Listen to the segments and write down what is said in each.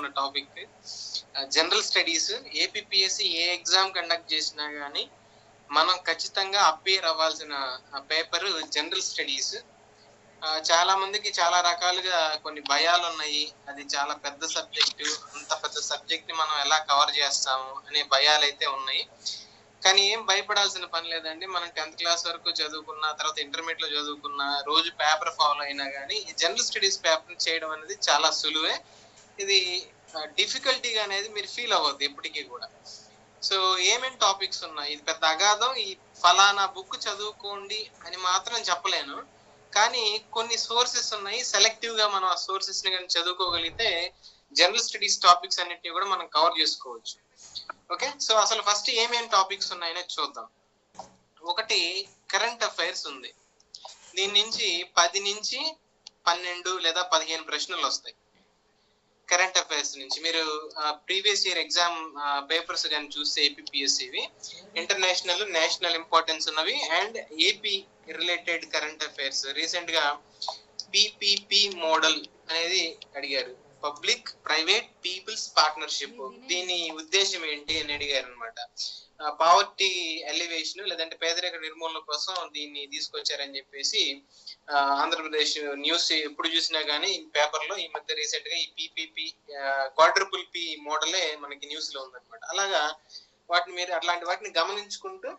ఉన్న topic general studies APSC ఏ exam conduct చేసినా గానీ మనం ఖచ్చితంగా అప్పేర్ అవ్వాల్సిన పేపర్ జనరల్ స్టడీస్ చాలా మందికి చాలా రకాలుగా కొన్ని భయాలు ఉన్నాయి. అది చాలా పెద్ద సబ్జెక్టు అంత పెద్ద సబ్జెక్ట్ని మనం ఎలా కవర్ చేస్తాము అనే భయాలు అయితే ఉన్నాయి. కానీ ఏం భయపడాల్సిన పని లేదండి. మనం టెన్త్ క్లాస్ వరకు చదువుకున్న తర్వాత ఇంటర్మీడియట్లో చదువుకున్న రోజు పేపర్ ఫాలో అయినా కానీ ఈ జనరల్ స్టడీస్ పేపర్ చేయడం అనేది చాలా సులువే. ఇది డిఫికల్టీగా అనేది మీరు ఫీల్ అవ్వద్దు ఎప్పటికీ కూడా. సో ఏమేమి టాపిక్స్ ఉన్నాయి? ఇది పెద్ద అగాధం ఈ ఫలానా బుక్ చదువుకోండి అని మాత్రం చెప్పలేను. కానీ కొన్ని సోర్సెస్ ఉన్నాయి. సెలెక్టివ్గా మనం ఆ సోర్సెస్ని కానీ చదువుకోగలిగితే జనరల్ స్టడీస్ టాపిక్స్ అన్నిటిని కూడా మనం కవర్ చేసుకోవచ్చు. ఓకే సో అసలు ఫస్ట్ ఏమేమి టాపిక్స్ ఉన్నాయనే చూద్దాం. ఒకటి కరెంట్ అఫైర్స్ ఉంది. దీని నుంచి పది నుంచి పన్నెండు లేదా పదిహేను ప్రశ్నలు వస్తాయి. కరెంట్ అఫైర్స్ నుంచి. మీరు ప్రీవియస్ ఇయర్ ఎగ్జామ్ పేపర్స్ కానీ చూస్తే ఏపీఎస్సివి ఇంటర్నేషనల్ నేషనల్ ఇంపార్టెన్స్ ఉన్నవి and AP related current affairs రీసెంట్గా పిపిపి మోడల్ అనేది అడిగారు. పబ్లిక్ ప్రైవేట్ పీపుల్స్ పార్ట్నర్షిప్ దీని ఉద్దేశం ఏంటి అని అడిగారు అనమాట పావర్టీ ఎలివేషన్ లేదంటే పేదరిక నిర్మూలన కోసం దీన్ని తీసుకొచ్చారని చెప్పేసి ఆంధ్రప్రదేశ్ న్యూస్ ఎప్పుడు చూసినా గానీ పేపర్లో ఈ మధ్య రీసెంట్గా ఈ పిపిపి క్వాడ్రపుల్ పి మోడలే మనకి న్యూస్లో ఉందన్నమాట. అలాగా వాటిని మీరు అట్లాంటి వాటిని గమనించుకుంటూ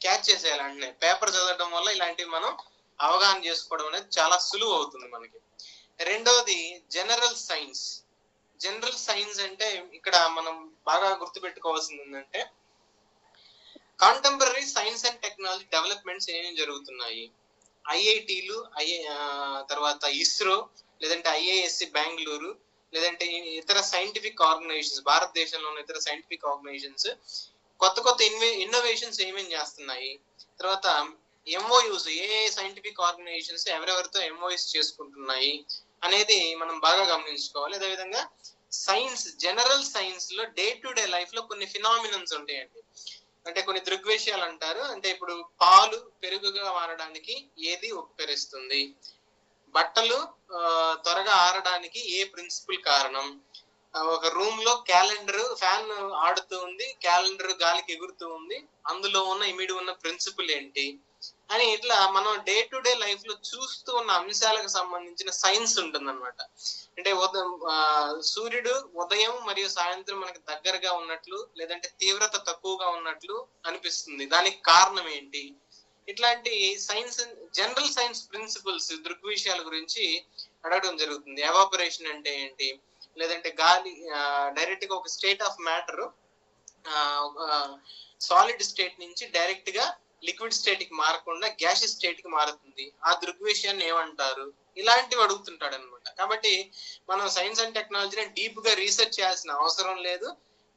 క్యాచ్ చేసేయాలి అంటే పేపర్ చదవడం వల్ల ఇలాంటివి మనం అవగాహన చేసుకోవడం అనేది చాలా సులువు అవుతుంది మనకి. రెండవది జనరల్ సైన్స్ జనరల్ సైన్స్ అంటే ఇక్కడ మనం బాగా గుర్తుపెట్టుకోవాల్సింది ఏంటంటే contemporary science and technology developments ఏమేమి జరుగుతున్నాయి? ఐఐటీలు ఐఐ తర్వాత ఇస్రో లేదంటే ఐఐఎస్సి బెంగళూరు లేదంటే ఇతర సైంటిఫిక్ ఆర్గనైజేషన్స్ భారతదేశంలో ఉన్న ఇతర సైంటిఫిక్ ఆర్గనైజేషన్స్ కొత్త కొత్త ఇన్వే ఇన్నోవేషన్స్ ఏమేమి చేస్తున్నాయి? తర్వాత ఎంఓయూస్ ఏ సైంటిఫిక్ ఆర్గనైజేషన్స్ ఎవరెవరితో ఎంఓయూస్ చేసుకుంటున్నాయి అనేది మనం బాగా గమనించుకోవాలి. అదేవిధంగా సైన్స్ జనరల్ సైన్స్లో డే టు డే లైఫ్లో కొన్ని ఫినామినన్స్ ఉంటాయండి. అంటే కొన్ని దృగ్విషయాలు అంటారు. అంటే ఇప్పుడు పాలు పెరుగుగా మారడానికి ఏది ఉపకరిస్తుంది? బట్టలు త్వరగా ఆరడానికి ఏ ప్రిన్సిపల్ కారణం? ఒక రూమ్లో క్యాలెండర్ ఫ్యాన్ ఆడుతూ ఉంది క్యాలెండర్ గాలికి ఎగురుతూ ఉంది. అందులో ఉన్న ఇమిడి ఉన్న ప్రిన్సిపల్ ఏంటి? అని ఇట్లా మనం డే టు డే లైఫ్లో చూస్తూ ఉన్న అంశాలకు సంబంధించిన సైన్స్ ఉంటుందన్నమాట. అంటే ఉదయం సూర్యుడు ఉదయం మరియు సాయంత్రం మనకి దగ్గరగా ఉన్నట్లు లేదంటే తీవ్రత తక్కువగా ఉన్నట్లు అనిపిస్తుంది. దానికి కారణం ఏంటి? ఇట్లాంటి సైన్స్ జనరల్ సైన్స్ ప్రిన్సిపల్స్ దృగ్విషయాల గురించి అడగడం జరుగుతుంది. ఎవాపరేషన్ అంటే ఏంటి? లేదంటే గాలి డైరెక్ట్గా ఒక state of matter solid state నుంచి డైరెక్ట్గా లిక్విడ్ స్టేట్కి మారకుండా గ్యాస్ స్టేట్కి మారుతుంది. ఆ దృగ్విషయాన్ని ఏమంటారు? ఇలాంటివి అడుగుతుంటాడు అనమాట కాబట్టి మనం సైన్స్ అండ్ టెక్నాలజీని డీప్గా రీసెర్చ్ చేయాల్సిన అవసరం లేదు.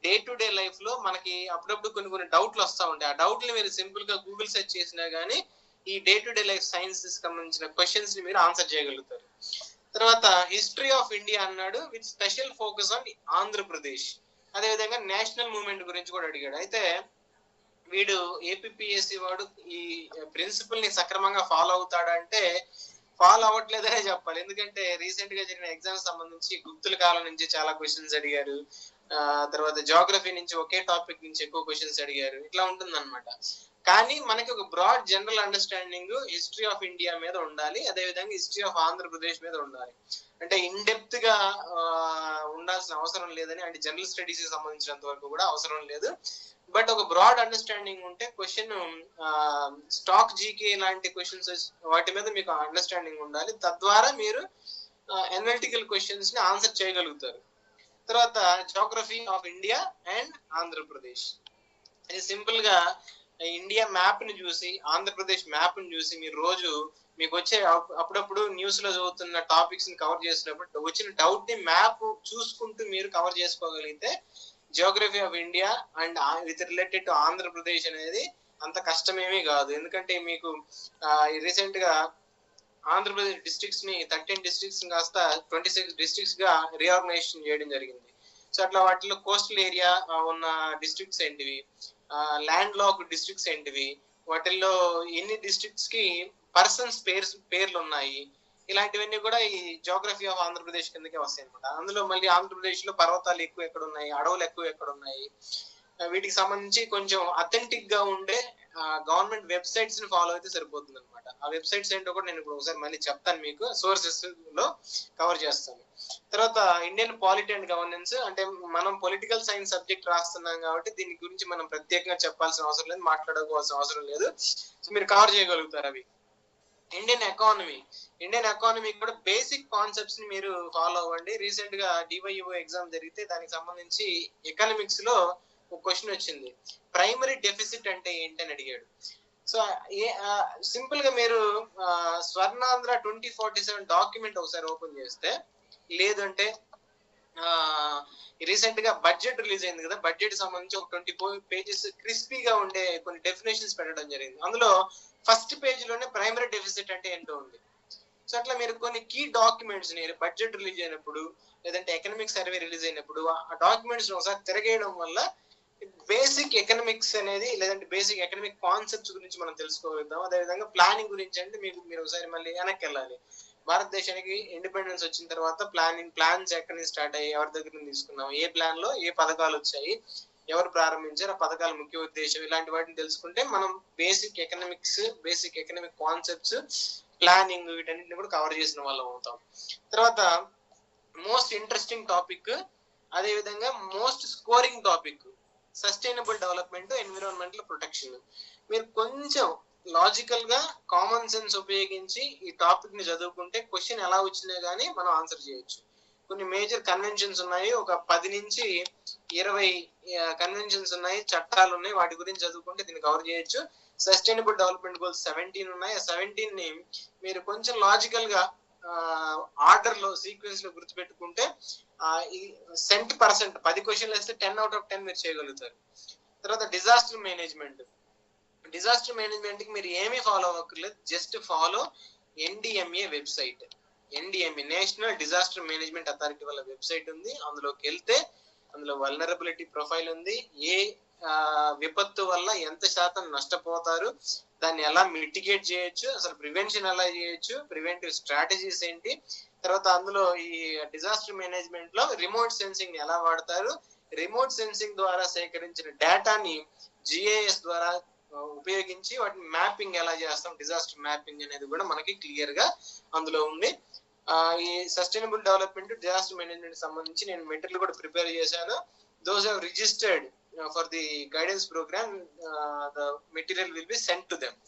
డే టు డే లైఫ్లో మనకి అప్పుడప్పుడు కొన్ని కొన్ని డౌట్లు వస్తూ ఉంటాయి. ఆ డౌట్లు మీరు సింపుల్గా గూగుల్ సెర్చ్ చేసినా గానీ ఈ day to day life science సంబంధించిన క్వశ్చన్స్ని మీరు ఆన్సర్ చేయగలుగుతారు. తర్వాత హిస్టరీ ఆఫ్ ఇండియా అన్నాడు with special focus on Andhra Pradesh. అదేవిధంగా నేషనల్ మూవ్మెంట్ గురించి కూడా అడిగాడు. అయితే వీడు ఏపీఎస్సి వాడు ఈ ప్రిన్సిపల్ని సక్రమంగా ఫాలో అవుతాడంటే ఫాలో అవ్వట్లేదనే చెప్పాలి. ఎందుకంటే రీసెంట్గా జరిగిన ఎగ్జామ్స్ సంబంధించి గుప్తుల కాలం నుంచి చాలా క్వశ్చన్స్ అడిగారు. ఆ తర్వాత జోగ్రఫీ నుంచి ఒకే టాపిక్ నుంచి ఎక్కువ క్వశ్చన్స్ అడిగారు. ఇట్లా ఉంటుంది అనమాట కానీ మనకి ఒక broad general understanding history of India మీద ఉండాలి అదేవిధంగా హిస్టరీ ఆఫ్ ఆంధ్రప్రదేశ్ మీద ఉండాలి. అంటే ఇన్డెప్త్గా ఉండాల్సిన అవసరం లేదని అంటే జనరల్ స్టడీస్కి సంబంధించినంత వరకు కూడా అవసరం లేదు. బట్ ఒక బ్రాడ్ అండర్స్టాండింగ్ ఉంటే క్వశ్చన్ స్టాక్ జీకే లాంటి క్వశ్చన్స్ వాటి మీద మీకు అండర్స్టాండింగ్ ఉండాలి. తద్వారా మీరు ఎనలిటికల్ క్వశ్చన్స్ని ఆన్సర్ చేయగలుగుతారు. తర్వాత geography of India and Andhra Pradesh. ఇది సింపుల్గా ఇండియా మ్యాప్ని చూసి ఆంధ్రప్రదేశ్ మ్యాప్ని చూసి మీరు రోజు మీకు వచ్చే అప్పుడప్పుడు న్యూస్లో చదువుతున్న టాపిక్స్ని కవర్ చేసినప్పుడు వచ్చిన డౌట్ని మ్యాప్ చూసుకుంటూ మీరు కవర్ చేసుకోగలిగితే geography of India and with related to Andhra Pradesh అనేది అంత కష్టమేమీ కాదు. ఎందుకంటే మీకు రీసెంట్గా ఆంధ్రప్రదేశ్ డిస్ట్రిక్ట్స్ని థర్టీన్ డిస్ట్రిక్ట్స్ కాస్త ట్వంటీ సిక్స్ డిస్ట్రిక్ట్స్గా రీఆర్గనైజేషన్ చేయడం జరిగింది. సో అట్లా వాటిలో కోస్టల్ ఏరియా ఉన్న డిస్ట్రిక్ట్స్ ఏంటివి? ల్యాండ్ లాక్ డిస్ట్రిక్ట్స్ ఏంటివి? వాటిల్లో ఎన్ని డిస్ట్రిక్ట్స్కి పర్సన్స్ పేర్స్ పేర్లు ఉన్నాయి ఇలాంటివన్నీ కూడా ఈ జోగ్రఫీ ఆఫ్ ఆంధ్రప్రదేశ్ కిందకే వస్తాయి అనమాట అందులో మళ్ళీ ఆంధ్రప్రదేశ్లో పర్వతాలు ఎక్కువ ఎక్కడ ఉన్నాయి అడవులు ఎక్కువ ఎక్కడ ఉన్నాయి వీటికి సంబంధించి కొంచెం అథెంటిక్గా ఉండే గవర్నమెంట్ వెబ్సైట్స్ని ఫాలో అయితే సరిపోతుంది అనమాట ఆ వెబ్సైట్స్ ఏంటో కూడా నేను ఇప్పుడు ఒకసారి మళ్ళీ చెప్తాను మీకు. సోర్సెస్లో కవర్ చేస్తాను. తర్వాత ఇండియన్ పాలిటీ అండ్ గవర్నెన్స్ అంటే మనం పొలిటికల్ సైన్స్ సబ్జెక్ట్ రాస్తున్నాం కాబట్టి దీని గురించి మనం ప్రత్యేకంగా చెప్పాల్సిన అవసరం లేదు మాట్లాడుకోవాల్సిన అవసరం లేదు. సో మీరు కవర్ చేయగలుగుతారు అవి. ఇండియన్ ఎకానమీ ఇండియన్ ఎకానమీ కూడా బేసిక్ కాన్సెప్ట్స్ని మీరు ఫాలో అవ్వండి. రీసెంట్గా డివైఓ ఎగ్జామ్ జరిగితే దానికి సంబంధించి ఎకనామిక్స్లో ఒక క్వశ్చన్ వచ్చింది. ప్రైమరీ డెఫిసిట్ అంటే ఏంటని అడిగాడు. సో ఏ సింపుల్గా మీరు Swarnandhra twenty forty seven document ఒకసారి ఓపెన్ చేస్తే లేదంటే రీసెంట్గా బడ్జెట్ రిలీజ్ అయింది కదా బడ్జెట్ సంబంధించి ఒక ట్వంటీ పేజెస్ క్రిస్పీగా ఉండే కొన్ని డెఫినేషన్స్ పెట్టడం జరిగింది. అందులో ఫస్ట్ పేజ్లోనే ప్రైమరీ డెఫిసిట్ అంటే ఏంటో ఉంది. సో అట్లా మీరు కొన్ని కీ డాక్యుమెంట్స్ని బడ్జెట్ రిలీజ్ అయినప్పుడు లేదంటే ఎకనామిక్ సర్వే రిలీజ్ అయినప్పుడు ఆ డాక్యుమెంట్స్ ఒకసారి తిరగేయడం వల్ల బేసిక్ ఎకనామిక్స్ అనేది లేదంటే బేసిక్ ఎకనామిక్ కాన్సెప్ట్స్ గురించి మనం తెలుసుకోగలుగుతాం. అదేవిధంగా ప్లానింగ్ గురించి అంటే మీకు మీరు ఒకసారి మళ్ళీ వెనక్కి వెళ్ళాలి భారతదేశానికి ఇండిపెండెన్స్ వచ్చిన తర్వాత ప్లానింగ్ ప్లాన్స్ ఎక్కడి నుంచి స్టార్ట్ అయ్యి ఎవరి దగ్గర నుంచి తీసుకున్నాం? ఏ ప్లాన్లో ఏ పథకాలు వచ్చాయి? ఎవరు ప్రారంభించారు? ఆ పథకాల ముఖ్య ఉద్దేశం ఇలాంటి వాటిని తెలుసుకుంటే మనం basic economics basic economic concepts planning వీటన్నిటిని కూడా కవర్ చేసిన వాళ్ళం అవుతాం. తర్వాత మోస్ట్ ఇంట్రెస్టింగ్ టాపిక్ అదే విధంగా most scoring topic sustainable development environmental protection మీరు కొంచెం లాజికల్గా కామన్ సెన్స్ ఉపయోగించి ఈ టాపిక్ని చదువుకుంటే క్వశ్చన్ ఎలా వచ్చినా గానీ మనం ఆన్సర్ చేయొచ్చు. కొన్ని మేజర్ కన్వెన్షన్స్ ఉన్నాయి. ఒక పది నుంచి ఇరవై కన్వెన్షన్స్ ఉన్నాయి. చట్టాలు ఉన్నాయి. వాటి గురించి చదువుకుంటే దీన్ని కవర్ చేయొచ్చు. సస్టైనబుల్ డెవలప్మెంట్ గోల్స్ సెవెంటీన్ ఉన్నాయి. ఆ సెవెంటీన్ని మీరు కొంచెం లాజికల్గా ఆర్డర్లో సీక్వెన్స్లో గుర్తుపెట్టుకుంటే ఆ, సెంట్ పర్సెంట్ పది క్వశ్చన్లు వేస్తే టెన్ అవుట్ ఆఫ్ టెన్ మీరు చేయగలుగుతారు. తర్వాత డిజాస్టర్ మేనేజ్మెంట్ డిజాస్టర్ మేనేజ్మెంట్కి మీరు ఏమీ follow అవ్వక్కర్లేదు. Just follow NDMA website NDMA national disaster management authority వాళ్ళ వెబ్సైట్ ఉంది. అందులోకి వెళ్తే అందులో వల్నరబిలిటీ ప్రొఫైల్ ఉంది. ఏ విపత్తు వల్ల ఎంత శాతం నష్టపోతారు దాన్ని ఎలా మిటిగేట్ చేయొచ్చు అసలు ప్రివెన్షన్ ఎలా చేయొచ్చు ప్రివెంటివ్ స్ట్రాటజీస్ ఏంటి తర్వాత అందులో ఈ డిజాస్టర్ మేనేజ్మెంట్లో రిమోట్ సెన్సింగ్ ఎలా వాడతారు రిమోట్ సెన్సింగ్ ద్వారా సేకరించిన డేటాని జిఐఎస్ ద్వారా ఉపయోగించి వాటిని మ్యాపింగ్ ఎలా చేస్తాం డిజాస్టర్ మ్యాపింగ్ అనేది కూడా మనకి క్లియర్గా అందులో ఉంది. ఆ, ఈ సస్టైనబుల్ డెవలప్మెంట్ డిజాస్టర్ మేనేజ్మెంట్ సంబంధించి నేను మెటీరియల్ కూడా ప్రిపేర్ చేశాను. Those have registered for the guidance programme the material will be sent to them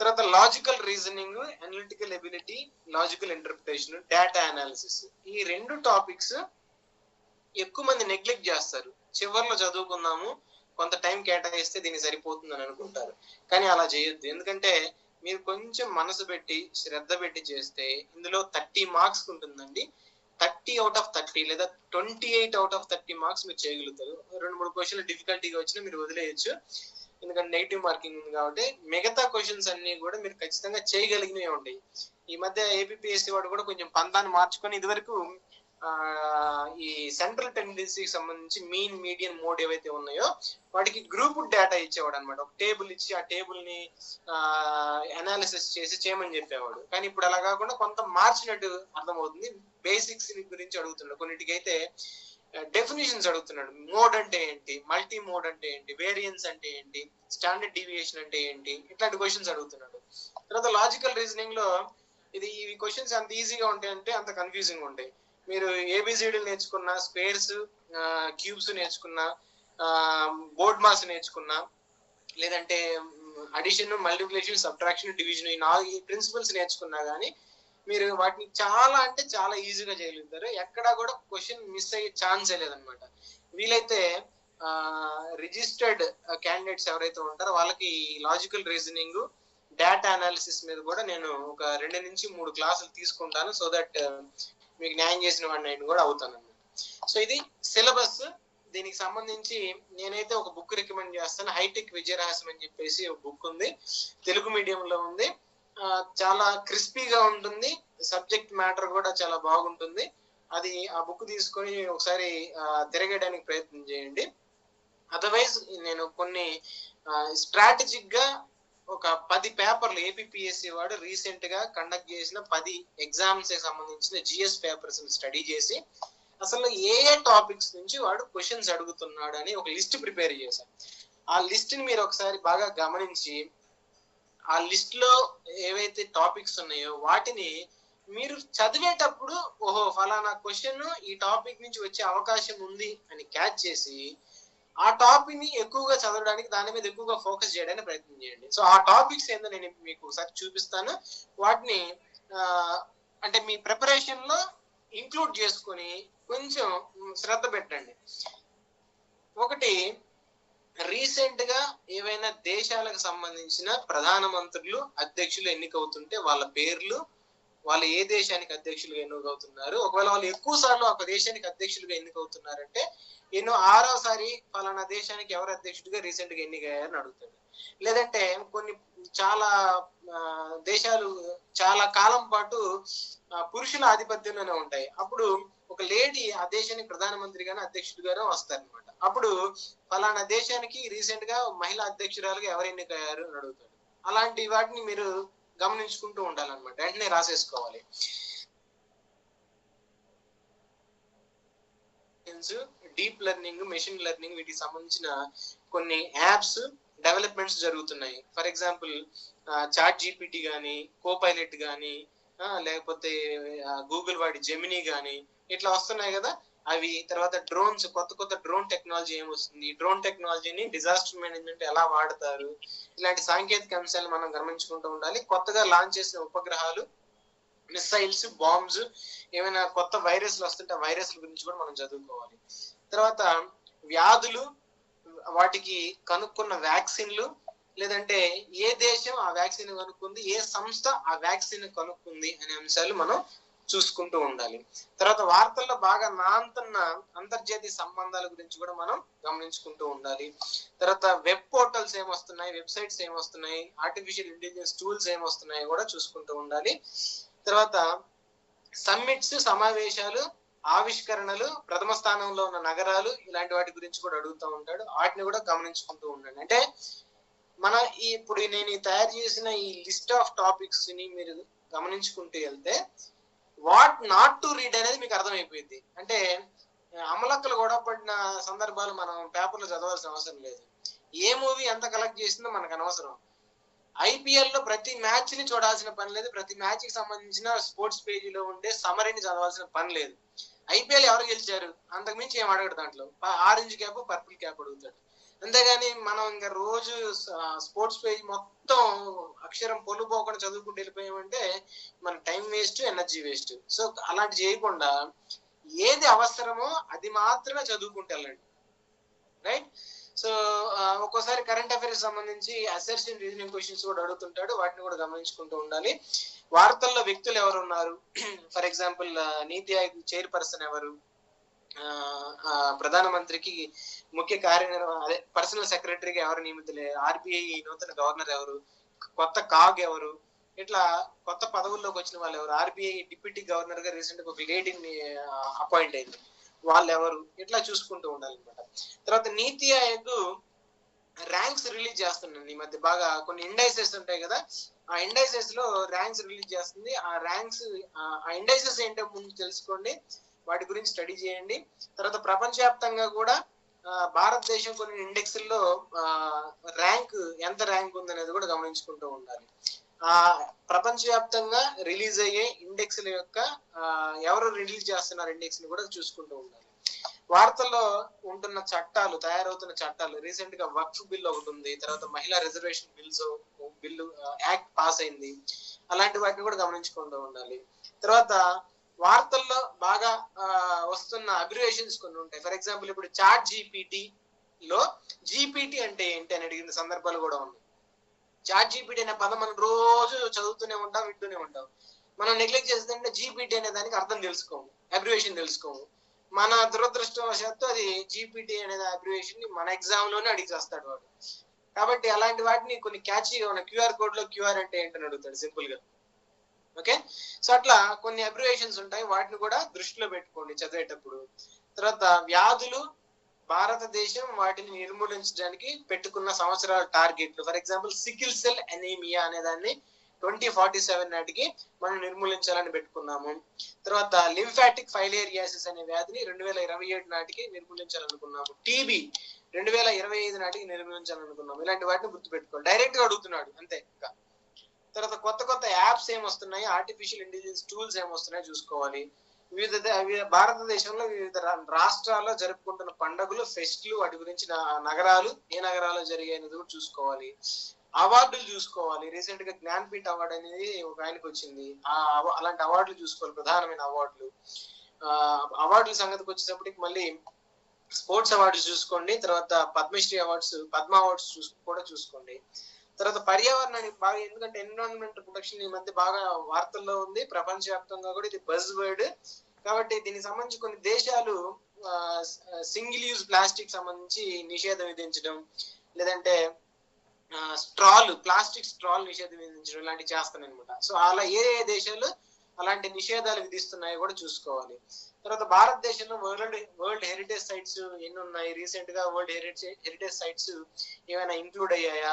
తర్వాత logical reasoning analytical ability logical interpretation data analysis ఈ రెండు టాపిక్స్ ఎక్కువ మంది నెగ్లెక్ట్ చేస్తారు. చివర్లో చదువుకుందాము కొంత టైం కేటాయిస్తే దీనికి సరిపోతుంది అని అనుకుంటారు. కానీ అలా చేయొద్దు. ఎందుకంటే మీరు కొంచెం మనసు పెట్టి శ్రద్ధ పెట్టి చేస్తే ఇందులో థర్టీ మార్క్స్ ఉంటుందండి. థర్టీ అవుట్ ఆఫ్ థర్టీ లేదా twenty eight out of thirty marks మీరు చేయగలుగుతారు. రెండు మూడు క్వశ్చన్లు డిఫికల్టీగా వచ్చినా మీరు వదిలేయచ్చు. ఎందుకంటే నెగిటివ్ మార్కింగ్ ఉంది కాబట్టి మిగతా క్వశ్చన్స్ అన్ని కూడా మీరు ఖచ్చితంగా చేయగలిగినవి ఉంటాయి ఈ మధ్య ఏపీఎస్సీ వాడు కూడా కొంచెం పంతాన్ని మార్చుకొని ఇదివరకు ఈ సెంట్రల్ టెండెన్సీకి సంబంధించి మీన్ మీడియన్ మోడ్ ఏవైతే ఉన్నాయో వాటికి గ్రూప్ డేటా ఇచ్చేవాడు అనమాట ఒక టేబుల్ ఇచ్చి ఆ టేబుల్ని అనాలిసిస్ చేసి చేయమని చెప్పేవాడు. కానీ ఇప్పుడు అలా కాకుండా కొంత మార్చినట్టు అర్థమవుతుంది. బేసిక్స్ గురించి అడుగుతున్నాడు. కొన్నిటికైతే డెఫినేషన్స్ అడుగుతున్నాడు. మోడ్ అంటే ఏంటి? మల్టీ మోడ్ అంటే ఏంటి? వేరియన్స్ అంటే ఏంటి? స్టాండర్డ్ డీవియేషన్ అంటే ఏంటి? ఇట్లాంటి క్వశ్చన్స్ అడుగుతున్నాడు. తర్వాత లాజికల్ రీజనింగ్లో ఇది ఈ క్వశ్చన్స్ అంత ఈజీగా ఉంటాయి అంటే అంత కన్ఫ్యూజింగ్ ఉంటాయి. మీరు ఏబిసిడీలు నేర్చుకున్నా స్క్వేర్స్ క్యూబ్స్ నేర్చుకున్నా బోర్డ్ మాస్ నేర్చుకున్నా లేదంటే అడిషన్ మల్టిప్లికేషన్ సబ్ట్రాక్షన్ డివిజన్ ఈ నాలుగు ప్రిన్సిపల్స్ నేర్చుకున్నా కానీ మీరు వాటిని చాలా అంటే చాలా ఈజీగా చేయగలుగుతారు. ఎక్కడా కూడా క్వశ్చన్ మిస్ అయ్యే ఛాన్సే లేదనమాట వీలైతే రిజిస్టర్డ్ క్యాండిడేట్స్ ఎవరైతే ఉంటారో వాళ్ళకి లాజికల్ రీజనింగ్ డేటా అనాలిసిస్ మీద కూడా నేను ఒక రెండు నుంచి మూడు క్లాసులు తీసుకుంటాను సో దట్ మీకు న్యాయం చేసిన వాడిని నేను కూడా అవుతాను అన్నమాట సో ఇది సిలబస్. దీనికి సంబంధించి నేనైతే ఒక బుక్ రికమెండ్ చేస్తాను. హైటెక్ విజయరహస్యం అని చెప్పేసి ఒక బుక్ ఉంది. తెలుగు మీడియం లో ఉంది చాలా క్రిస్పీగా ఉంటుంది. సబ్జెక్ట్ మ్యాటర్ కూడా చాలా బాగుంటుంది. అది ఆ బుక్ తీసుకొని ఒకసారి తిరగడానికి ప్రయత్నం చేయండి. అదర్వైజ్ నేను కొన్ని స్ట్రాటజిక్గా ఒక పది పేపర్లు ఏపీఎస్సి వాడు రీసెంట్గా కండక్ట్ చేసిన పది ఎగ్జామ్స్ సంబంధించిన జిఎస్ పేపర్స్ స్టడీ చేసి అసలు ఏ ఏ టాపిక్స్ నుంచి వాడు క్వశ్చన్స్ అడుగుతున్నాడు అని ఒక లిస్ట్ ప్రిపేర్ చేశాను ఆ లిస్ట్ని మీరు ఒకసారి బాగా గమనించి ఆ లిస్ట్లో ఏవైతే టాపిక్స్ ఉన్నాయో వాటిని మీరు చదివేటప్పుడు ఓహో ఫలానా క్వశ్చన్ ఈ టాపిక్ నుంచి వచ్చే అవకాశం ఉంది అని క్యాచ్ చేసి ఆ టాపిక్ని ఎక్కువగా చదవడానికి దాని మీద ఎక్కువగా ఫోకస్ చేయడానికి ప్రయత్నం చేయండి. సో ఆ టాపిక్స్ ఏందో నేను మీకు ఒకసారి చూపిస్తాను. వాటిని అంటే మీ ప్రిపరేషన్లో ఇంక్లూడ్ చేసుకొని కొంచెం శ్రద్ధ పెట్టండి. ఒకటి రీసెంట్గా ఏవైనా దేశాలకు సంబంధించిన ప్రధానమంత్రులు అధ్యక్షులు ఎన్నికవుతుంటే వాళ్ళ పేర్లు వాళ్ళు ఏ దేశానికి అధ్యక్షులుగా ఎన్నుకవుతున్నారు ఒకవేళ వాళ్ళు ఎక్కువ సార్లు ఒక దేశానికి అధ్యక్షులుగా ఎన్నుకవుతున్నారంటే ఎన్నో ఆరోసారి ఫలానా దేశానికి ఎవరు అధ్యక్షుడిగా రీసెంట్గా ఎన్నికయ్యారని అడుగుతాడు లేదంటే కొన్ని చాలా దేశాలు చాలా కాలం పాటు పురుషుల ఆధిపత్యంలోనే ఉంటాయి. అప్పుడు ఒక లేడీ ఆ దేశానికి ప్రధానమంత్రిగానో అధ్యక్షుడిగానో వస్తారనమాట అప్పుడు ఫలానా దేశానికి రీసెంట్గా మహిళా అధ్యక్షురాలుగా ఎవరు ఎన్నికయ్యారు అని అడుగుతాడు అలాంటి వాటిని మీరు గమనించుకుంటూ ఉండాలన్నమాట. వెంటనే రాసేసుకోవాలి. డీప్ లెర్నింగ్ మెషిన్ లెర్నింగ్ వీటికి సంబంధించిన కొన్ని యాప్స్ డెవలప్మెంట్స్ జరుగుతున్నాయి. ఫర్ ఎగ్జాంపుల్ చాట్ జీపీటీ కానీ కోపైలట్ కానీ లేకపోతే గూగుల్ వాడి జెమినీ కానీ ఇట్లా వస్తున్నాయి కదా. అవి తర్వాత డ్రోన్స్ కొత్త కొత్త డ్రోన్ టెక్నాలజీ ఏమొస్తుంది డ్రోన్ టెక్నాలజీని డిజాస్టర్ మేనేజ్మెంట్ ఎలా వాడతారు? ఇలాంటి సాంకేతిక అంశాలు మనం గమనించుకుంటూ ఉండాలి. కొత్తగా లాంచ్ చేసిన ఉపగ్రహాలు మిసైల్స్ బాంబ్స్ ఏమైనా కొత్త వైరస్లు వస్తుంటే ఆ వైరస్ల గురించి కూడా మనం చదువుకోవాలి. తర్వాత వ్యాధులు వాటికి కనుక్కున్న వ్యాక్సిన్లు లేదంటే ఏ దేశం ఆ వ్యాక్సిన్ కనుక్కుంది ఏ సంస్థ ఆ వ్యాక్సిన్ కనుక్కుంది అనే అంశాలు మనం చూసుకుంటూ ఉండాలి. తర్వాత వార్తల్లో బాగా నాంతున్న అంతర్జాతీయ సంబంధాల గురించి కూడా మనం గమనించుకుంటూ ఉండాలి. తర్వాత వెబ్ పోర్టల్స్ ఏమొస్తున్నాయి వెబ్సైట్స్ ఏమొస్తున్నాయి ఆర్టిఫిషియల్ ఇంటెలిజెన్స్ టూల్స్ ఏమొస్తున్నాయి కూడా చూసుకుంటూ ఉండాలి. తర్వాత సమ్మిట్స్ సమావేశాలు ఆవిష్కరణలు ప్రథమ స్థానంలో ఉన్న నగరాలు ఇలాంటి వాటి గురించి కూడా అడుగుతూ ఉంటాడు. వాటిని కూడా గమనించుకుంటూ ఉండండి. అంటే మన ఈ ఇప్పుడు నేను తయారు చేసిన ఈ లిస్ట్ ఆఫ్ టాపిక్స్ని మీరు గమనించుకుంటూ వెళ్తే వాట్ నాట్ టు రీడ్ అనేది మీకు అర్థమైపోయింది. అంటే అమలక్కలు గొడవ పడిన సందర్భాలు మనం పేపర్లో చదవాల్సిన అవసరం లేదు. ఏ మూవీ ఎంత కలెక్ట్ చేసిందో మనకు అనవసరం. ఐపీఎల్లో ప్రతి మ్యాచ్ని చూడాల్సిన పని లేదు. ప్రతి మ్యాచ్కి సంబంధించిన స్పోర్ట్స్ పేజీలో ఉండే సమరీని చదవాల్సిన పని లేదు. ఐపీఎల్ ఎవరు గెలిచారు? అంతకుమించి ఏం అడగడు దాంట్లో. ఆరెంజ్ క్యాప్ పర్పుల్ క్యాప్ అడుగుతాడు అంతేగాని మనం ఇంకా రోజు స్పోర్ట్స్ పేజ్ మొత్తం అక్షరం పొల్లుపోకుండా చదువుకుంటూ వెళ్ళిపోయామంటే మన time waste energy waste. So అలాంటి చేయకుండా ఏది అవసరమో అది మాత్రమే చదువుకుంటూ వెళ్ళండి. రైట్? సో ఒక్కోసారి కరెంట్ అఫైర్స్ సంబంధించి అసెర్షన్ రీజనింగ్ క్వశ్చన్స్ కూడా అడుగుతుంటాడు. వాటిని కూడా గమనించుకుంటూ ఉండాలి. వార్తల్లో వ్యక్తులు ఎవరు ఉన్నారు for example NITI Aayog chairperson ఎవరు? ప్రధానమంత్రికి ముఖ్య కార్యనిర్వహణ అదే పర్సనల్ సెక్రటరీగా ఎవరు నియమితులే? ఆర్బీఐ నూతన గవర్నర్ ఎవరు? కొత్త కాగ్ ఎవరు? ఇట్లా కొత్త పదవుల్లోకి వచ్చిన వాళ్ళు ఎవరు? ఆర్బీఐ డిప్యూటీ గవర్నర్గా రీసెంట్గా ఒక లేడీని అపాయింట్ అయింది. వాళ్ళు ఎవరు? ఇట్లా చూసుకుంటూ ఉండాలన్నమాట. తర్వాత నీతి ఆయోగ్ ర్యాంక్స్ రిలీజ్ చేస్తున్నాను ఈ మధ్య. బాగా కొన్ని ఇండైసెస్ ఉంటాయి కదా. ఆ ఇండైసెస్లో ర్యాంక్స్ రిలీజ్ చేస్తుంది. ఆ ర్యాంక్స్ ఆ ఇండైసెస్ ఏంటో ముందు తెలుసుకోండి. వాటి గురించి స్టడీ చేయండి. తర్వాత ప్రపంచవ్యాప్తంగా కూడా భారతదేశం కొన్ని ఇండెక్స్ల్లో ర్యాంక్ ఎంత ర్యాంక్ ఉందనేది కూడా గమనించుకుంటూ ఉండాలి. ఆ ప్రపంచవ్యాప్తంగా రిలీజ్ అయ్యే ఇండెక్స్ల యొక్క ఎవరు రిలీజ్ చేస్తున్నారు ఇండెక్స్ని కూడా చూసుకుంటూ ఉండాలి. వార్తల్లో ఉంటున్న చట్టాలు తయారవుతున్న చట్టాలు రీసెంట్గా వక్ఫ్ బిల్ ఒకటి ఉంది తర్వాత మహిళా reservation bills bill act pass అయింది. అలాంటి వాటిని కూడా గమనించుకుంటూ ఉండాలి. తర్వాత వార్తల్లో బాగా వస్తున్న అబ్రివేషన్స్ కొన్ని ఉంటాయి. ఫర్ ఎగ్జాంపుల్ ఇప్పుడు చాట్ జీపీటీ లో జీపీటీ అంటే ఏంటి అని అడిగిన సందర్భాలు కూడా ఉన్నాయి. చాట్ జీపీటీ అనే పదం మనం రోజు చదువుతూనే ఉంటాం వింటూనే ఉంటాం. మనం నెగ్లెక్ట్ చేస్తుంటే జీపీటీ అనే దానికి అర్థం తెలుసుకోము అబ్రివేషన్ తెలుసుకోము. మన దురదృష్టవశాత్తు అది జీపీటీ అనే అబ్రివేషన్ని మన ఎగ్జామ్లోనే అడిగి చేస్తాడు వాడు. కాబట్టి అలాంటి వాటిని కొన్ని క్యాచీగా ఉన్న క్యూఆర్ కోడ్లో క్యూఆర్ అంటే ఏంటని అడుగుతాడు సింపుల్గా ఓకే? సో అట్లా కొన్ని అబ్రివేషన్స్ ఉంటాయి. వాటిని కూడా దృష్టిలో పెట్టుకోండి చదివేటప్పుడు. తర్వాత వ్యాధులు భారతదేశం వాటిని నిర్మూలించడానికి పెట్టుకున్న సంవత్సరాల టార్గెట్లు. For example sickle cell anaemia అనే దాన్ని ట్వంటీ ఫార్టీ సెవెన్ నాటికి మనం నిర్మూలించాలని పెట్టుకున్నాము. తర్వాత లింఫాటిక్ ఫైలేరియాసిస్ అనే వ్యాధిని రెండు వేల ఇరవై ఏడు నాటికి నిర్మూలించాలనుకున్నాము. టీబీ రెండు వేల ఇరవై ఐదు నాటికి నిర్మూలించాలనుకున్నాము. ఇలాంటి వాటిని గుర్తుపెట్టుకోవాలి డైరెక్ట్గా అడుగుతున్నాడు. అంతే ఇంకా. తర్వాత కొత్త కొత్త యాప్స్ ఏమొస్తున్నాయి? ఆర్టిఫిషియల్ ఇంటెలిజెన్స్ టూల్స్ ఏమొస్తున్నాయి చూసుకోవాలి. వివిధ భారతదేశంలో వివిధ రా- రాష్ట్రాల్లో జరుపుకుంటున్న పండుగలు ఫెస్ట్లు వాటి గురించి నా- నగరాలు ఏ నగరాల్లో జరిగేది కూడా చూసుకోవాలి. అవార్డులు చూసుకోవాలి. రీసెంట్గా జ్ఞాన్పీఠ అవార్డు అనేది ఒక ఆయనకు వచ్చింది. ఆ అలాంటి అవార్డులు చూసుకోవాలి. ప్రధానమైన అవార్డులు. ఆ అవార్డుల సంగతికి వచ్చేటప్పటికి మళ్ళీ స్పోర్ట్స్ అవార్డ్స్ చూసుకోండి. తర్వాత పద్మశ్రీ అవార్డ్స్ పద్మ అవార్డ్స్ కూడా చూసుకోండి. తర్వాత పర్యావరణానికి బాగా ఎందుకంటే ఎన్విరాన్మెంట్ ప్రొటెక్షన్ ఈ మధ్య బాగా వార్తల్లో ఉంది ప్రపంచవ్యాప్తంగా కూడా ఇది బజ్ వర్డ్ కాబట్టి దీనికి సంబంధించి కొన్ని దేశాలు సింగిల్ యూజ్ ప్లాస్టిక్ సంబంధించి నిషేధం విధించడం లేదంటే స్ట్రాల్ ప్లాస్టిక్ స్ట్రాల్ నిషేధం విధించడం ఇలాంటివి చేస్తాను అనమాట సో అలా ఏ ఏ దేశాలు అలాంటి నిషేధాలు విధిస్తున్నాయో కూడా చూసుకోవాలి. తర్వాత భారతదేశంలో వరల్డ్ వరల్డ్ హెరిటేజ్ సైట్స్ ఎన్ని ఉన్నాయి? రీసెంట్గా వరల్డ్ హెరిటేజ్ హెరిటేజ్ సైట్స్ ఏమైనా ఇంక్లూడ్ అయ్యాయా?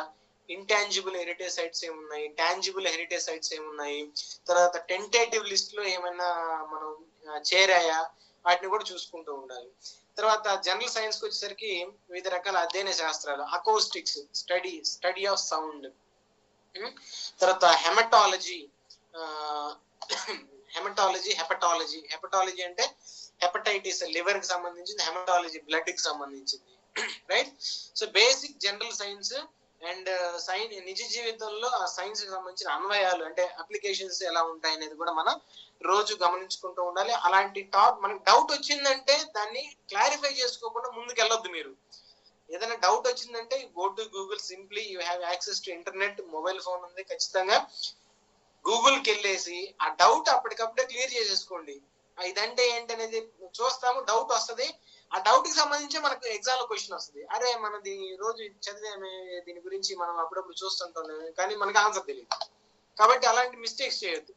ఇంటాంజిబుల్ హెరిటేజ్ సైట్స్ ఏమున్నాయి? టాంజిబుల్ హెరిటేజ్ సైట్స్ ఏమున్నాయి? తర్వాత టెంటేటివ్ లిస్ట్లో ఏమైనా మనం చేరాయా? వాటిని కూడా చూసుకుంటూ ఉండాలి. తర్వాత జనరల్ సైన్స్కి వచ్చేసరికి వివిధ రకాల అధ్యయన శాస్త్రాలు. Acoustics study study of sound తర్వాత హెమటాలజీ హెమటాలజీ హెపటాలజీ హెపటాలజీ అంటే హెపటైటిస్ లివర్కి సంబంధించింది హెమటాలజీ బ్లడ్కి సంబంధించింది. Right so basic general science and sign నిజ జీవితంలో ఆ సైన్స్కి సంబంధించిన అన్వయాలు అంటే అప్లికేషన్స్ ఎలా ఉంటాయి అనేది కూడా మనం రోజు గమనించుకుంటూ ఉండాలి. అలాంటి టాప్ మనకి డౌట్ వచ్చిందంటే దాన్ని క్లారిఫై చేసుకోకుండా ముందుకు వెళ్ళొద్దు మీరు. ఏదైనా డౌట్ వచ్చిందంటే go to Google simply you have access to internet mobile phone ఉంది ఖచ్చితంగా. గూగుల్కి వెళ్ళేసి ఆ డౌట్ అప్పటికప్పుడే క్లియర్ చేసేసుకోండి. ఇదంటే ఏంటి అనేది చూస్తాము డౌట్ వస్తుంది. ఆ డౌట్కి సంబంధించి మనకు ఎగ్జామ్లో క్వశ్చన్ వస్తుంది. అరే మనది రోజు చదివేమే దీని గురించి మనం అప్పుడప్పుడు చూస్తుంటాం కానీ మనకి ఆన్సర్ తెలియదు. కాబట్టి అలాంటి మిస్టేక్స్ చేయొద్దు.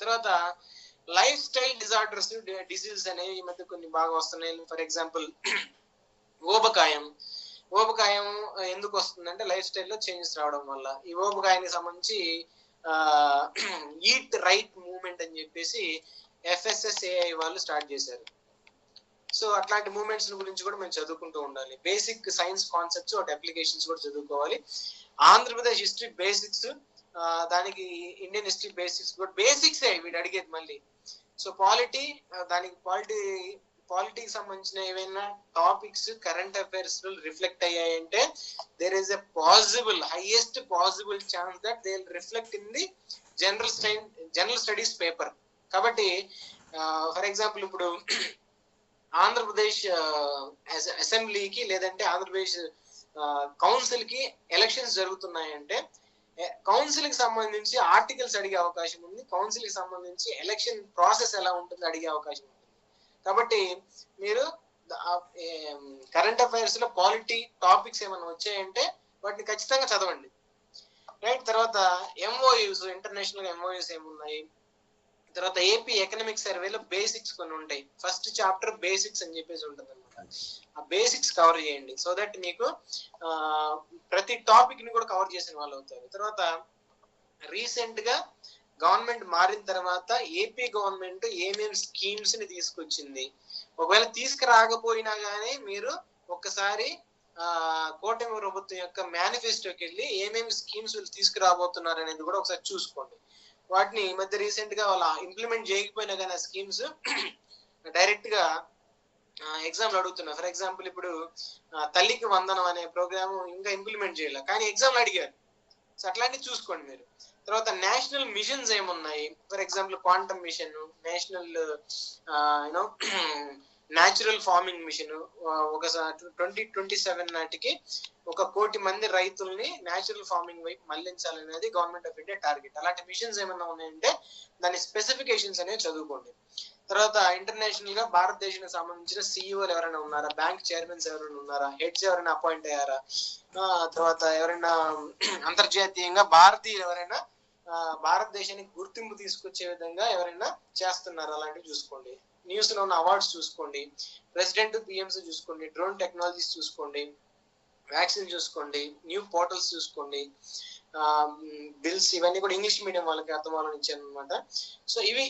తర్వాత లైఫ్ స్టైల్ డిజార్డర్స్ డిసీజెస్ అనేవి ఈ మధ్య కొన్ని బాగా వస్తున్నాయి. For example ఓబకాయం. ఓబకాయం ఎందుకు వస్తుందంటే లైఫ్ స్టైల్లో చేంజెస్ రావడం వల్ల. ఈ ఓబకాయానికి సంబంధించి ఈట్ రైట్ మూవ్మెంట్ అని చెప్పేసి ఎఫ్ఎస్ఎస్ఏఐ వాళ్ళు స్టార్ట్ చేశారు. సో అట్లాంటి మూమెంట్స్ గురించి కూడా మేము చదువుకుంటూ ఉండాలి. బేసిక్ సైన్స్ కాన్సెప్ట్స్ వాటి అప్లికేషన్స్ కూడా చదువుకోవాలి. ఆంధ్రప్రదేశ్ హిస్టరీ బేసిక్స్ దానికి ఇండియన్ హిస్టరీ బేసిక్స్ కూడా బేసిక్స్ వీడు అడిగేది మళ్ళీ. సో పాలిటీ దానికి పాలిటీ పాలిటీకి సంబంధించిన ఏవైనా topics current affairs reflect అయ్యాయంటే there is a possible highest possible chance that they reflect in the general stain general studies paper కాబట్టి ఫర్ ఎగ్జాంపుల్ ఇప్పుడు ఆంధ్రప్రదేశ్ అసెంబ్లీకి లేదంటే ఆంధ్రప్రదేశ్ కౌన్సిల్కి ఎలక్షన్స్ జరుగుతున్నాయంటే కౌన్సిల్కి సంబంధించి ఆర్టికల్స్ అడిగే అవకాశం ఉంది. కౌన్సిల్కి సంబంధించి ఎలక్షన్ ప్రాసెస్ ఎలా ఉంటుంది అడిగే అవకాశం ఉంది. కాబట్టి మీరు కరెంట్ అఫైర్స్లో పాలిటీ టాపిక్స్ ఏమైనా వచ్చాయంటే వాటిని ఖచ్చితంగా చదవండి. రైట్ తర్వాత ఎంఓయూస్ ఇంటర్నేషనల్ ఎంఓయూస్ ఏమున్నాయి? తర్వాత ఏపీ ఎకనామిక్ సర్వేలో బేసిక్స్ కొన్ని ఉంటాయి. ఫస్ట్ చాప్టర్ బేసిక్స్ అని చెప్పేసి ఉంటుంది అనమాట ఆ బేసిక్స్ కవర్ చేయండి. సో దట్ మీకు ప్రతి టాపిక్ని కూడా కవర్ చేసిన వాళ్ళు అవుతారు. తర్వాత రీసెంట్గా గవర్నమెంట్ మారిన తర్వాత ఏపీ గవర్నమెంట్ ఏమేమి స్కీమ్స్ని తీసుకొచ్చింది. ఒకవేళ తీసుకురాకపోయినా గానీ మీరు ఒక్కసారి ఆ కూటమి ప్రభుత్వం యొక్క మేనిఫెస్టోకి వెళ్ళి ఏమేమి స్కీమ్స్ వీళ్ళు తీసుకురాబోతున్నారు అనేది కూడా ఒకసారి చూసుకోండి. వాటిని ఈ మధ్య రీసెంట్గా వాళ్ళ ఇంప్లిమెంట్ చేయకపోయినా కానీ స్కీమ్స్ డైరెక్ట్గా ఎగ్జామ్లు అడుగుతున్నారు. ఫర్ ఎగ్జాంపుల్ ఇప్పుడు తల్లికి వందనం అనే ప్రోగ్రామ్ ఇంకా ఇంప్లిమెంట్ చేయాలి. కానీ ఎగ్జామ్లు అడిగారు. సో అట్లాంటివి చూసుకోండి మీరు. తర్వాత నేషనల్ మిషన్స్ ఏమున్నాయి? For example quantum mission national you know natural farming mission ఒక ట్వంటీ ట్వంటీ సెవెన్ నాటికి ఒక కోటి మంది రైతుల్ని న్యాచురల్ ఫార్మింగ్ వైపు మళ్ళించాలనేది గవర్నమెంట్ ఆఫ్ ఇండియా టార్గెట్ అలాంటి మిషన్స్ ఏమైనా ఉన్నాయంటే దాని స్పెసిఫికేషన్స్ అనేవి చదువుకోండి. తర్వాత ఇంటర్నేషనల్గా భారతదేశానికి సంబంధించిన సీఈఓలు ఎవరైనా ఉన్నారా? బ్యాంక్ చైర్మన్స్ ఎవరైనా ఉన్నారా? హెడ్స్ ఎవరైనా అపాయింట్ అయ్యారా? తర్వాత ఎవరైనా అంతర్జాతీయంగా భారతీయులు ఎవరైనా భారతదేశానికి గుర్తింపు తీసుకొచ్చే విధంగా ఎవరైనా చేస్తున్నారు? అలాంటివి చూసుకోండి. న్యూస్లో ఉన్న అవార్డ్స్ చూసుకోండి. ప్రెసిడెంట్ పిఎంస్ చూసుకోండి. డ్రోన్ టెక్నాలజీస్ చూసుకోండి. వ్యాక్సిన్ చూసుకోండి. న్యూ పోర్టల్స్ చూసుకోండి. బిల్స్ ఇవన్నీ కూడా ఇంగ్లీష్ మీడియం వాళ్ళకి అర్థం అవ్వాలని ఇచ్చాను అనమాట సో ఇవి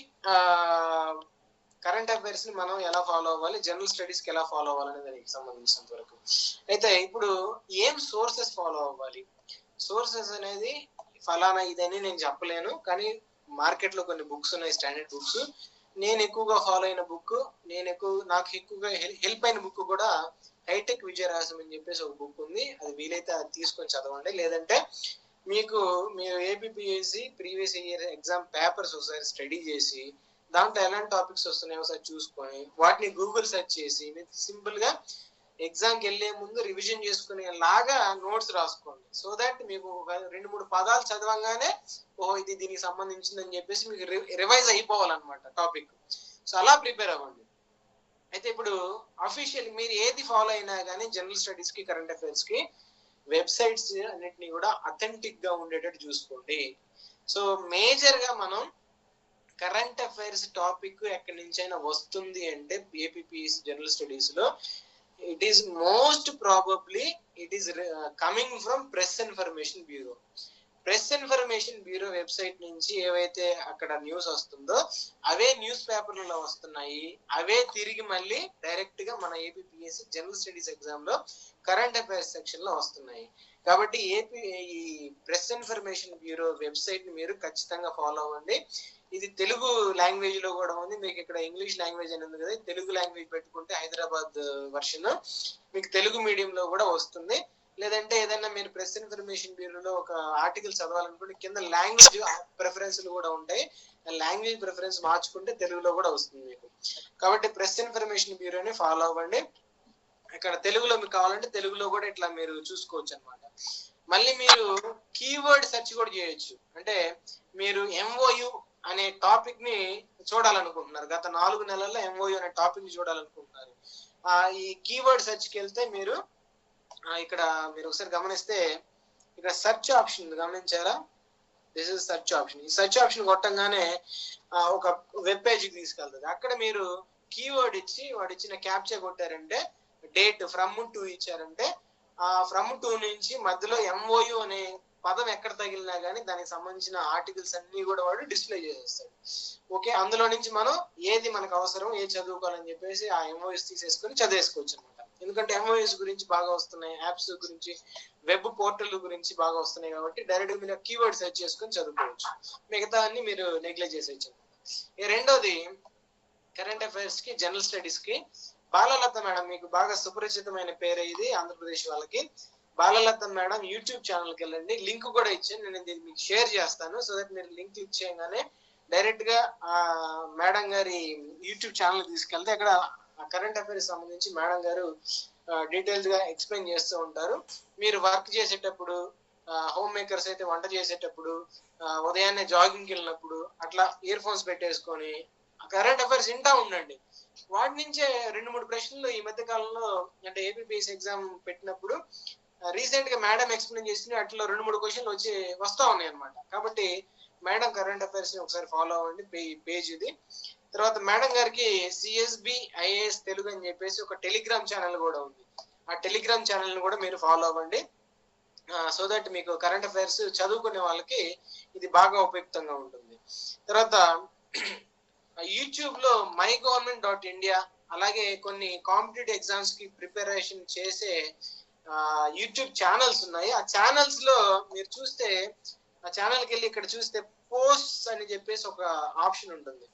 కరెంట్ అఫైర్స్ని మనం ఎలా ఫాలో అవ్వాలి? జనరల్ స్టడీస్కి ఎలా ఫాలో అవ్వాలనే దానికి సంబంధించినంత వరకు. అయితే ఇప్పుడు ఏం సోర్సెస్ ఫాలో అవ్వాలి? సోర్సెస్ అనేది ఫలానా ఇదని నేను చెప్పలేను. కానీ మార్కెట్లో కొన్ని బుక్స్ ఉన్నాయి స్టాండర్డ్ బుక్స్ నేను ఎక్కువగా ఫాలో అయిన బుక్ నేను ఎక్కువ నాకు ఎక్కువగా హెల్ప్ అయిన బుక్ కూడా హైటెక్ విజయరాసం అని చెప్పేసి ఒక బుక్ ఉంది. అది వీలైతే అది తీసుకొని చదవండి. లేదంటే మీకు మీరు APSC previous year exam papers ఒకసారి స్టడీ చేసి దాంట్లో ఎలాంటి టాపిక్స్ వస్తున్నాయో ఒకసారి చూసుకొని వాటిని గూగుల్ సెర్చ్ చేసి మీకు సింపుల్గా ఎగ్జామ్ వెళ్ళే వెళ్ళే ముందు రివిజన్ చేసుకునే లాగా నోట్స్ రాసుకోండి. సో దట్ మీకు ఒక రెండు మూడు పదాలు చదవంగానే ఓహో ఇది దీనికి సంబంధించింది అని చెప్పేసి మీకు రివైజ్ అయిపోవాలన్నమాట టాపిక్ సో అలా ప్రిపేర్ అవ్వండి. అయితే ఇప్పుడు అఫీషియల్ మీరు ఏది ఫాలో అయినా కానీ జనరల్ స్టడీస్కి కరెంట్ అఫైర్స్కి వెబ్సైట్స్ అన్నిటిని కూడా అథెంటిక్గా ఉండేటట్టు చూసుకోండి. సో మేజర్గా మనం కరెంట్ అఫైర్స్ టాపిక్ ఎక్కడి నుంచి అయినా వస్తుంది అంటే ఏపీపీఎస్ జనరల్ స్టడీస్లో it is most probably it is coming from press information bureau press information bureau website నుంచి ఏవైతే అక్కడ న్యూస్ వస్తుందో అవే న్యూస్ పేపర్లలో వస్తున్నాయి. అవే తిరిగి మళ్ళీ డైరెక్ట్గా మన ఏపీఎస్సి జనరల్ స్టడీస్ ఎగ్జామ్లో కరెంట్ అఫైర్స్ సెక్షన్లో వస్తున్నాయి. కాబట్టి ఏపీ ఈ ప్రెస్ ఇన్ఫర్మేషన్ బ్యూరో వెబ్సైట్ని మీరు ఖచ్చితంగా ఫాలో అవ్వండి. ఇది తెలుగు లాంగ్వేజ్లో కూడా ఉంది. మీకు ఇక్కడ ఇంగ్లీష్ లాంగ్వేజ్ అని ఉంది కదా తెలుగు లాంగ్వేజ్ పెట్టుకుంటే హైదరాబాద్ వర్షన్ మీకు తెలుగు మీడియం లో కూడా వస్తుంది. లేదంటే ఏదైనా మీరు ప్రెస్ ఇన్ఫర్మేషన్ బ్యూరోలో ఒక ఆర్టికల్ చదవాలనుకుంటే కింద లాంగ్వేజ్ ప్రిఫరెన్స్లు కూడా ఉంటాయి. లాంగ్వేజ్ ప్రిఫరెన్స్ మార్చుకుంటే తెలుగులో కూడా వస్తుంది మీకు. కాబట్టి ప్రెస్ ఇన్ఫర్మేషన్ బ్యూరోని ఫాలో అవ్వండి. ఇక్కడ తెలుగులో మీకు కావాలంటే తెలుగులో కూడా ఇట్లా మీరు చూసుకోవచ్చు అనమాట మళ్ళీ మీరు కీవర్డ్ సెర్చ్ కూడా చేయొచ్చు. అంటే మీరు ఎంఓయు అనే టాపిక్ని చూడాలనుకుంటున్నారు. గత నాలుగు నెలల్లో ఎంఓయూ అనే టాపిక్ని చూడాలనుకుంటున్నారు. ఆ ఈ కీవర్డ్ సెర్చ్కి వెళ్తే మీరు ఇక్కడ మీరు ఒకసారి గమనిస్తే ఇక్కడ సెర్చ్ ఆప్షన్ గమనించారా? దిస్ ఇస్ సెర్చ్ ఆప్షన్ ఈ సెర్చ్ ఆప్షన్ కొట్టంగానే ఒక వెబ్ పేజ్ తీసుకెళ్తుంది. అక్కడ మీరు కీవర్డ్ ఇచ్చి వాడు ఇచ్చిన క్యాప్చర్ కొట్టారంటే డేట్ ఫ్రమ్ టు ఇచ్చారంటే ఆ ఫ్రమ్ టు నుంచి మధ్యలో ఎంఓయు అనే పదం ఎక్కడ తగిలినా కానీ దానికి సంబంధించిన ఆర్టికల్స్ అన్ని కూడా వాడు డిస్ప్లే చేసేస్తాడు. ఓకే అందులో నుంచి మనం ఏది మనకు అవసరం ఏ చదువుకోవాలని చెప్పేసి ఆ ఎంఓఎస్ తీసేసుకొని చదివేసుకోవచ్చు అనమాట ఎందుకంటే ఎంఓఎస్ గురించి బాగా వస్తున్నాయి యాప్స్ గురించి వెబ్ పోర్టల్ గురించి బాగా వస్తున్నాయి కాబట్టి డైరెక్ట్ మీరు కీవర్డ్ సెర్చ్ చేసుకొని చదువుకోవచ్చు. మిగతా అన్ని మీరు నెగ్లెక్ట్ చేసేయచ్చు రెండోది కరెంట్ అఫైర్స్కి జనరల్ స్టడీస్కి. బాలలత మేడం మీకు బాగా సుపరిచితమైన పేరు ఇది ఆంధ్రప్రదేశ్ వాళ్ళకి. బాలలత మేడం యూట్యూబ్ ఛానల్కి వెళ్ళండి. లింక్ కూడా ఇచ్చాను. నేను దీన్ని మీకు షేర్ చేస్తాను. సో దట్ మీరు లింక్ క్లిక్ చేయగానే డైరెక్ట్గా ఆ మేడం గారి యూట్యూబ్ ఛానల్ తీసుకెళ్తే అక్కడ కరెంట్ అఫైర్స్ సంబంధించి మేడం గారు డీటెయిల్స్గా ఎక్స్ప్లెయిన్ చేస్తూ ఉంటారు. మీరు వర్క్ చేసేటప్పుడు హోమ్ మేకర్స్ అయితే వంట చేసేటప్పుడు ఉదయాన్నే జాగింగ్కి వెళ్ళినప్పుడు అట్లా ఇయర్ ఫోన్స్ పెట్టేసుకొని కరెంట్ అఫైర్స్ వింటా ఉండండి. వాటి నుంచే రెండు మూడు ప్రశ్నలు ఈ మధ్య కాలంలో అంటే ఏపీపీఎస్ ఎగ్జామ్ పెట్టినప్పుడు రీసెంట్గా మేడం ఎక్స్ప్లెయిన్ చేసిన అట్లా రెండు మూడు క్వశ్చన్లు వచ్చి వస్తా ఉన్నాయి అనమాట కాబట్టి మేడం కరెంట్ అఫైర్స్ని ఒకసారి ఫాలో అవ్వండి పేజ్ ఇది. తర్వాత మేడం గారికి సిఎస్బి ఐఏఎస్ తెలుగు అని చెప్పేసి ఒక టెలిగ్రామ్ ఛానల్ కూడా ఉంది. ఆ టెలిగ్రామ్ ఛానల్ని కూడా మీరు ఫాలో అవ్వండి. సో దట్ మీకు కరెంట్ అఫైర్స్ చదువుకునే వాళ్ళకి ఇది బాగా ఉపయుక్తంగా ఉంటుంది. తర్వాత యూట్యూబ్లో మై గవర్నమెంట్ డాట్ ఇండియా అలాగే కొన్ని కాంపిటేటివ్ ఎగ్జామ్స్కి ప్రిపరేషన్ చేసే యూట్యూబ్ ఛానల్స్ ఉన్నాయి. ఆ ఛానల్స్లో మీరు చూస్తే ఆ ఛానల్కి వెళ్ళి ఇక్కడ చూస్తే పోస్ట్ అని చెప్పేసి ఒక ఆప్షన్ ఉంటుంది.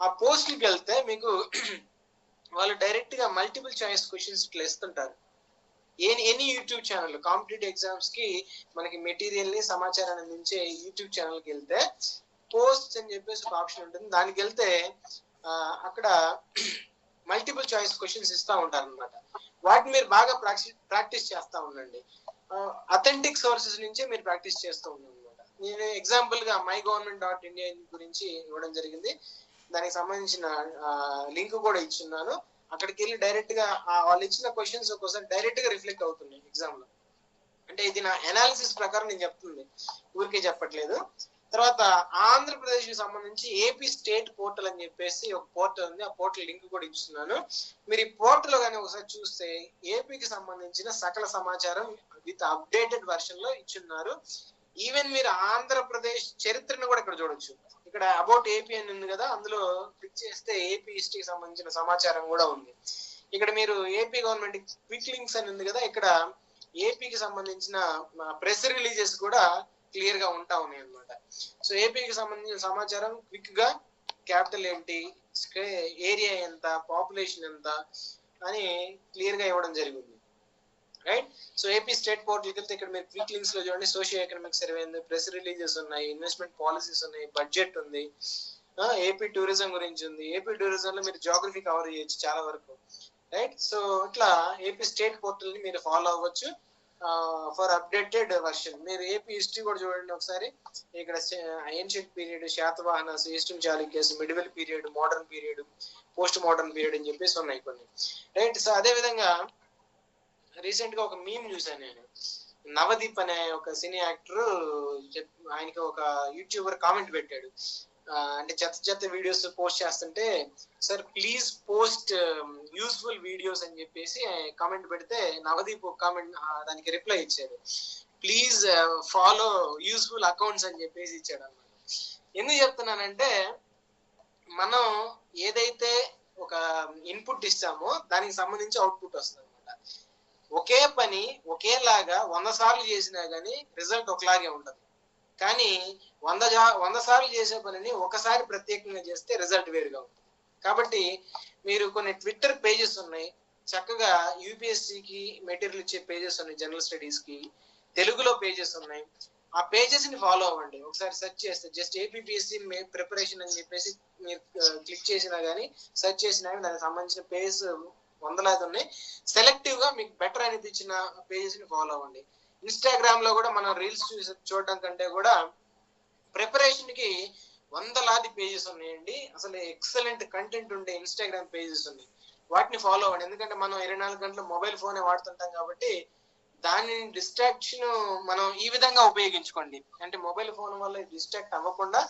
ఆ పోస్ట్కి వెళ్తే మీకు వాళ్ళు డైరెక్ట్గా మల్టిపుల్ చాయిస్ క్వశ్చన్స్ ఇట్లా ఇస్తుంటారు. Any any YouTube channel competitive ఎగ్జామ్స్కి మనకి మెటీరియల్ని సమాచారాన్ని అందించే యూట్యూబ్ ఛానల్కి వెళ్తే పోస్ట్ అని చెప్పేసి ఒక ఆప్షన్ ఉంటుంది. దానికి వెళ్తే అక్కడ మల్టిపుల్ చాయిస్ క్వశ్చన్స్ ఇస్తా ఉంటారు అనమాట వాటిని మీరు బాగా ప్రాక్టీస్ ప్రాక్టీస్ చేస్తా ఉండండి. అథెంటిక్ సోర్సెస్ నుంచే మీరు ప్రాక్టీస్ చేస్తూ ఉండండి. నేను ఎగ్జాంపుల్గా మై గవర్నమెంట్ డాట్ ఇండియా గురించి ఇవ్వడం జరిగింది. దానికి సంబంధించిన లింక్ కూడా ఇచ్చున్నాను. అక్కడికి వెళ్ళి డైరెక్ట్గా వాళ్ళు ఇచ్చిన క్వశ్చన్స్ ఒక్కోసారి డైరెక్ట్గా రిఫ్లెక్ట్ అవుతున్నాయి ఎగ్జామ్లో. అంటే ఇది నా అనాలిసిస్ ప్రకారం నేను చెప్తుంది. ఊరికే చెప్పట్లేదు. తర్వాత ఆంధ్రప్రదేశ్కి సంబంధించి ఏపీ స్టేట్ పోర్టల్ అని చెప్పేసి ఒక పోర్టల్ ఉంది. ఆ పోర్టల్ లింక్ కూడా ఇస్తున్నాను మీరు ఈ పోర్టల్ కానీ ఒకసారి చూస్తే ఏపీకి సంబంధించిన సకల సమాచారం విత్ అప్డేటెడ్ వర్షన్లో ఇచ్చున్నారు. ఈవెన్ మీరు ఆంధ్రప్రదేశ్ చరిత్రను కూడా ఇక్కడ చూడొచ్చు. ఇక్కడ అబౌట్ ఏపీ అని ఉంది కదా అందులో క్లిక్ చేస్తే ఏపీ హిస్టరీకి సంబంధించిన సమాచారం కూడా ఉంది. ఇక్కడ మీరు ఏపీ గవర్నమెంట్ క్విక్ లింక్స్ అని ఉంది కదా ఇక్కడ ఏపీకి సంబంధించిన ప్రెస్ రిలీజెస్ కూడా క్లియర్గా ఉంటా ఉన్నాయి అనమాట సో ఏపీకి సంబంధించిన సమాచారం క్విక్గా క్యాపిటల్ ఏంటి ఏరియా ఎంత పాపులేషన్ ఎంత అని క్లియర్గా ఇవ్వడం జరిగింది. రైట్? సో ఏపీ స్టేట్ పోర్టల్కి వెళ్తే ఇక్కడ మీరు క్విక్ లింక్స్లో చూడండి. సోషియో ఎకనామిక్ సర్వే ఉంది ప్రెస్ రిలీజెస్ ఉన్నాయి ఇన్వెస్ట్మెంట్ పాలసీస్ ఉన్నాయి బడ్జెట్ ఉంది. ఏపీ టూరిజం గురించి ఉంది. ఏపీ టూరిజం లో మీరు జాగ్రఫీ కవర్ చేయొచ్చు చాలా వరకు. రైట్? సో ఇట్లా ఏపీ స్టేట్ పోర్టల్ని మీరు ఫాలో అవ్వచ్చు. ఫర్ అప్డేటెడ్ వర్షన్ మీరు ఏపీ హిస్టరీ కూడా చూడండి ఒకసారి. ఇక్కడ ancient period Satavahana eastern Chalukyas medieval period modern period post modern period అని చెప్పేసి ఉన్నాయి కొన్ని. రైట్ సో అదే విధంగా రీసెంట్గా ఒక మీమ్ చూసాను నేను. నవదీప్ అనే ఒక సినీ యాక్టర్ ఆయనకి ఒక యూట్యూబర్ కామెంట్ పెట్టాడు. అంటే చెత్త చెత్త వీడియోస్ పోస్ట్ చేస్తుంటే sir please post useful videos అని చెప్పేసి కామెంట్ పెడితే నవదీప్ కామెంట్ దానికి రిప్లై ఇచ్చాడు. ప్లీజ్ ఫాలో యూస్ఫుల్ అకౌంట్స్ అని చెప్పేసి ఇచ్చాడు అనమాట ఎందుకు చెప్తున్నానంటే మనం ఏదైతే ఒక ఇన్పుట్ ఇస్తామో దానికి సంబంధించి అవుట్పుట్ వస్తుంది అనమాట ఒకే పని ఒకేలాగా వంద సార్లు చేసినా గానీ రిజల్ట్ ఒకలాగే ఉంటుంది. కానీ వంద వంద సార్లు చేసే పనిని ఒకసారి ప్రత్యేకంగా చేస్తే రిజల్ట్ వేరుగా ఉంటుంది. కాబట్టి మీరు కొన్ని ట్విట్టర్ పేజెస్ ఉన్నాయి. చక్కగా యూపీఎస్సికి మెటీరియల్ ఇచ్చే పేజెస్ ఉన్నాయి జనరల్ స్టడీస్కి. తెలుగులో పేజెస్ ఉన్నాయి. ఆ పేజెస్ని ఫాలో అవ్వండి. ఒకసారి సెర్చ్ చేస్తే జస్ట్ ఏపీఎస్సి ప్రిపరేషన్ అని చెప్పేసి మీరు క్లిక్ చేసినా గానీ సెర్చ్ చేసినా దానికి సంబంధించిన పేజెస్ వందలాది ఉన్నాయి. సెలెక్టివ్గా మీకు బెటర్ అనిపించిన పేజెస్ని ఫాలో అవ్వండి. ఇన్స్టాగ్రామ్లో కూడా మనం రీల్స్ చూసి చూడడం కంటే కూడా ప్రిపరేషన్కి వందలాది పేజెస్ ఉన్నాయండి. అసలు ఎక్సలెంట్ కంటెంట్ ఉండే ఇన్స్టాగ్రామ్ పేజెస్ ఉన్నాయి. వాటిని ఫాలో అవ్వండి. ఎందుకంటే మనం ఇరవై నాలుగు గంటలు మొబైల్ ఫోనే వాడుతుంటాం కాబట్టి దాని డిస్ట్రాక్షన్ మనం ఈ విధంగా ఉపయోగించుకోండి. అంటే మొబైల్ ఫోన్ వల్ల డిస్ట్రాక్ట్ అవ్వకుండా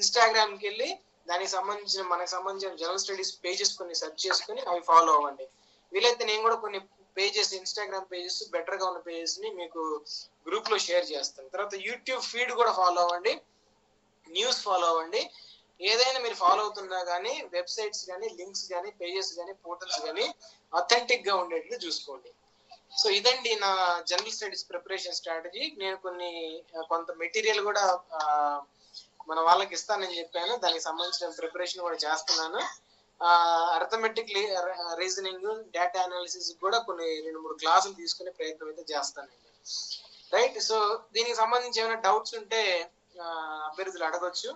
ఇన్స్టాగ్రామ్కి వెళ్ళి దానికి సంబంధించిన మనకు సంబంధించిన జనరల్ స్టడీస్ పేజెస్ కొన్ని సెర్చ్ చేసుకుని అవి ఫాలో అవ్వండి. వీలైతే నేను కూడా కొన్ని పేజెస్ ఇన్స్టాగ్రామ్ పేజెస్ బెటర్గా ఉన్న పేజెస్ని మీకు గ్రూప్లో షేర్ చేస్తాను. తర్వాత యూట్యూబ్ ఫీడ్ కూడా ఫాలో అవ్వండి. న్యూస్ ఫాలో అవ్వండి. ఏదైనా మీరు ఫాలో అవుతున్నా కానీ వెబ్సైట్స్ కానీ లింక్స్ కానీ పేజెస్ కానీ పోర్టల్స్ కానీ అథెంటిక్గా ఉండేట్లు చూసుకోండి. సో ఇదండి నా జనరల్ స్టడీస్ ప్రిపరేషన్ స్ట్రాటజీ నేను కొన్ని కొంత మెటీరియల్ కూడా మన వాళ్ళకి ఇస్తానని చెప్పాను. దానికి సంబంధించిన ప్రిపరేషన్ కూడా చేస్తున్నాను. అర్థమెటిక్ రీజనింగ్ డేటా అనాలిసిస్ కూడా కొన్ని రెండు మూడు క్లాసులు తీసుకునే ప్రయత్నం అయితే చేస్తానండి. రైట్ సో దీనికి సంబంధించి ఏమైనా డౌట్స్ ఉంటే అభ్యర్థులు అడగొచ్చు.